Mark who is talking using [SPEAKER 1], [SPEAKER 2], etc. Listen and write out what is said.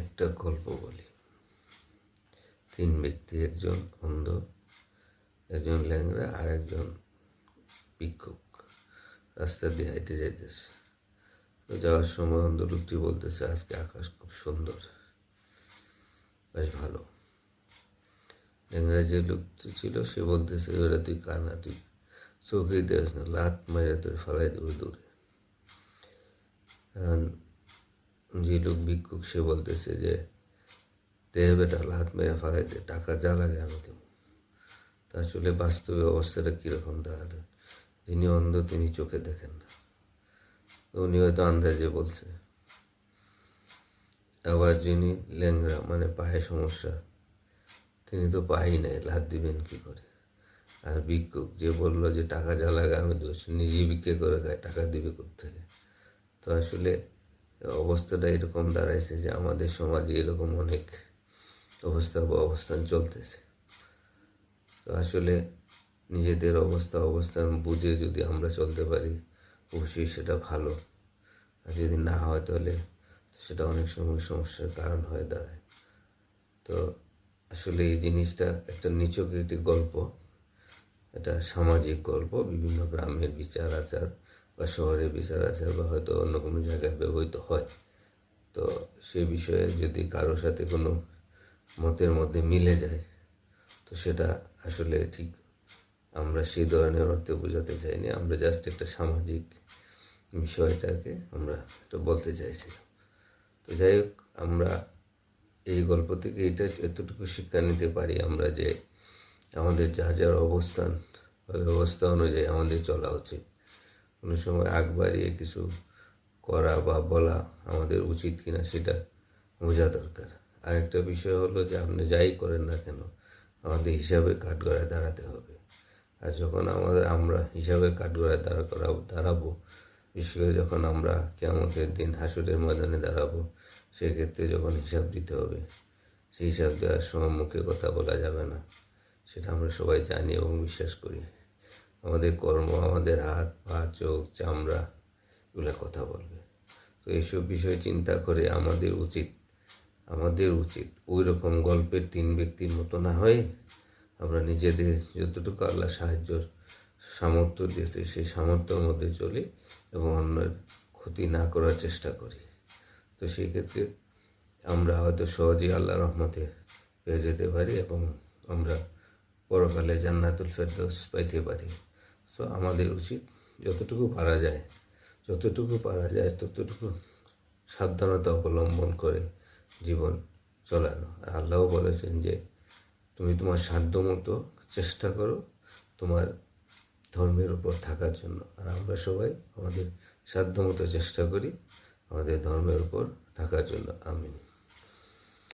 [SPEAKER 1] একটা গল্প বলি। তিন ব্যক্তি, একজন অন্ধ, একজন ল্যাংরা আর একজন ভিক্ষুক। রাস্তা দিয়ে হাইটে যাইতেছে। যাওয়ার সময় অন্ধ লোকটি বলতেছে, আজকে আকাশ খুব সুন্দর। বেশ ভালো। ল্যাংরা যে লোকটি ছিল, সে বলতেছে, ওরা, তুই কানা, তুই চোখেই দেস না। লাত মাইরা তোর ফালাই দেবে দূরে। যে লোক ভিক্ষুক, সে বলতেছে যে, দে বেটা লাত মেরে ফালাই দে, টাকা যা লাগে আমি দেবো। তা আসলে বাস্তবে অবস্থাটা কীরকম তাহলে? যিনি অন্ধ, তিনি চোখে দেখেন না। তো উনি হয়তো আন্দাজে বলছে, আবার যিনি ল্যাংরা মানে পায়ে সমস্যা, তিনি তো পাই নাই লাত দিবেন কি করে? আর ভিক্ষুক যে বলল যে, টাকা যা লাগে আমি দেবো, সে নিজেই বিক্রি করে খায়, টাকা দিবে কোথেকে তো আসলে অবস্থাটা এরকম দাঁড়াইছে যে আমাদের সমাজে এরকম অনেক অবস্থা বা অবস্থান চলতেছে। তো আসলে নিজেদের অবস্থা, অবস্থান বুঝে যদি আমরা চলতে পারি, অবশ্যই সেটা ভালো। আর যদি না হয় তাহলে সেটা অনেক সময় সমস্যার কারণ হয়ে দাঁড়ায়। তো আসলে এই জিনিসটা একটা নিচক একটি গল্প এটা সামাজিক গল্প, বিভিন্ন গ্রামের বিচার আচার বা বিচার আচার বা হয়তো অন্য কোনো জায়গায় ব্যবহৃত হয়, তো সে বিষয়ে যদি কারোর সাথে কোনো মতের মধ্যে মিলে যায়, তো সেটা আসলে ঠিক আমরা সেই ধরনের অর্থে বোঝাতে চাইনি। আমরা জাস্ট একটা সামাজিক বিষয়টাকে আমরা একটু বলতে চাইছিলাম। তো যাই হোক, আমরা এই গল্প থেকে এটা এতটুকু শিক্ষা নিতে পারি আমরা যে আমাদের যা যার অবস্থান, ওই অবস্থা অনুযায়ী আমাদের চলা উচিত। কোনো সময় আগ বাড়িয়ে কিছু করা বা বলা আমাদের উচিত কিনা সেটা বোঝা দরকার। আরেকটা বিষয় হলো যে আপনি যাই করেন না কেন, আমাদের হিসাবে কাঠগড়ায় দাঁড়াতে হবে। আর যখন আমাদের, আমরা হিসাবে কাঠগড়ায় দাঁড়া করা, দাঁড়াবো, বিশেষ করে যখন আমরা কেমতের দিন হাসুরের ময়দানে দাঁড়াবো, সেক্ষেত্রে যখন হিসাব দিতে হবে, সেই হিসাব দেওয়ার সময় মুখে কথা বলা যাবে না। সেটা আমরা সবাই জানি এবং বিশ্বাস করি। আমাদের কর্ম, আমাদের হাত, পা, চোখ, চামড়া, এগুলো কথা বলবে। তো এইসব বিষয়ে চিন্তা করে আমাদের উচিত আমাদের উচিত ওই রকম গল্পের তিন ব্যক্তির মতো না হয়ে আমরা নিজেদের যতটুকু আল্লাহ সাহায্য সামর্থ্য দিয়েছে, সেই সামর্থ্যের মধ্যে চলি এবং অন্যের ক্ষতি না করার চেষ্টা করি। তো সেই ক্ষেত্রে আমরা হয়তো সহজেই আল্লাহ রহমতে পেয়ে যেতে পারি এবং আমরা পরকালে জান্নাতুল ফেরদৌস পাইতে পারি। সো আমাদের উচিত যতটুকু পারা যায়, যতটুকু পারা যায় ততটুকু সাবধানতা অবলম্বন করে জীবন চলানো। আর আল্লাহও বলেছেন যে, তুমি তোমার সাধ্য মতো চেষ্টা করো তোমার ধর্মের উপর থাকার জন্য। আর আমরা সবাই আমাদের সাধ্য মতো চেষ্টা করি আমাদের ধর্মের উপর থাকার জন্য। আমিন।